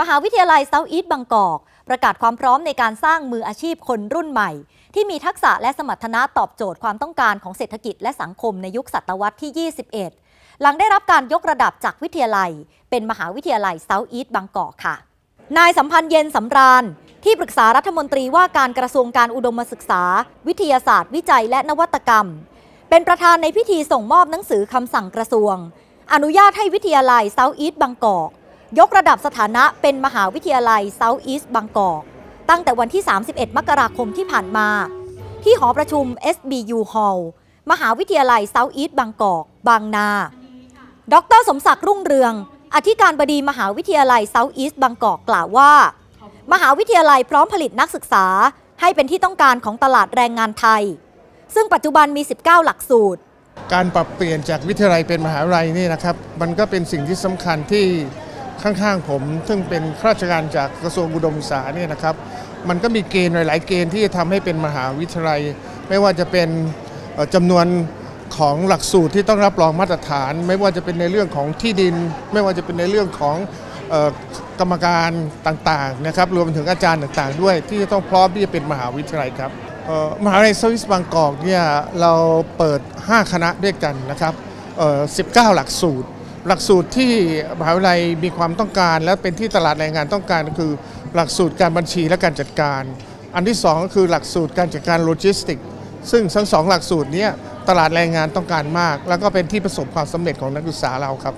มหาวิทยาลัยเซาท์อีสต์บางกอก ประกาศความพร้อมในการสร้างมืออาชีพคนรุ่นใหม่ ที่มีทักษะและสมรรถนะตอบโจทย์ความต้องการของเศรษฐกิจและสังคมในยุคศตวรรษที่ 21 หลังได้รับการยกระดับจากวิทยาลัย เป็นมหาวิทยาลัยเซาท์อีสต์บางกอกค่ะ นายสัมพันธ์เย็นสำราญ ที่ปรึกษารัฐมนตรีว่าการกระทรวงการอุดมศึกษา วิทยาศาสตร์ วิจัยและนวัตกรรม เป็นประธานในพิธีส่งมอบหนังสือคำสั่งกระทรวง อนุญาตให้วิทยาลัยเซาท์อีสต์บางกอก ยกระดับสถานะเป็นมหาวิทยาลัยเซาท์อีสต์บางกอก ตั้งแต่วันที่ 31 มกราคมที่ผ่านมา ที่หอประชุม SBU Hall มหาวิทยาลัยเซาท์อีสต์บางกอก บางนา ดรสมศักดิ์รุ่งเรือง อธิการบดีมหาวิทยาลัยเซาท์อีสต์บางกอกกล่าวว่า มหาวิทยาลัยพร้อมผลิตนักศึกษาให้เป็นที่ต้องการของตลาดแรงงานไทย ซึ่งปัจจุบันมี 19 หลักสูตร การปรับเปลี่ยนจากวิทยาลัยเป็นมหาวิทยาลัยนี่นะครับ มันก็เป็นสิ่งที่สำคัญที่ ข้างๆผม ซึ่งเป็นข้าราชการจากกระทรวงอุดมศึกษาเนี่ยนะครับ มันก็มีเกณฑ์หลาย ๆ เกณฑ์ที่จะทำให้เป็นมหาวิทยาลัย ไม่ว่าจะเป็นเอ่อจำนวนของหลักสูตรที่ต้องรับรองมาตรฐาน ไม่ว่าจะเป็นในเรื่องของที่ดิน ไม่ว่าจะเป็นในเรื่องของเอ่อกรรมการต่าง ๆ นะครับ รวมถึงอาจารย์ต่าง ๆ ด้วย ที่จะต้องพร้อมที่จะเป็นมหาวิทยาลัยครับเอ่อมหาวิทยาลัยสวิสบางกอกเนี่ยเราเปิด 5 คณะด้วยกันนะครับเอ่อ19 หลักสูตร หลักสูตรที่มหาวิทยาลัยมีความต้องการ และเป็นที่ตลาดแรงงานต้องการก็คือ หลักสูตรการบัญชีและการจัดการ อันที่สองก็คือหลักสูตรการจัดการโลจิสติกซึ่งทั้งสองหลักสูตรนี้ตลาดแรงงานต้องการมาก แล้วก็เป็นที่ประสบความสำเร็จของนักศึกษาเราครับ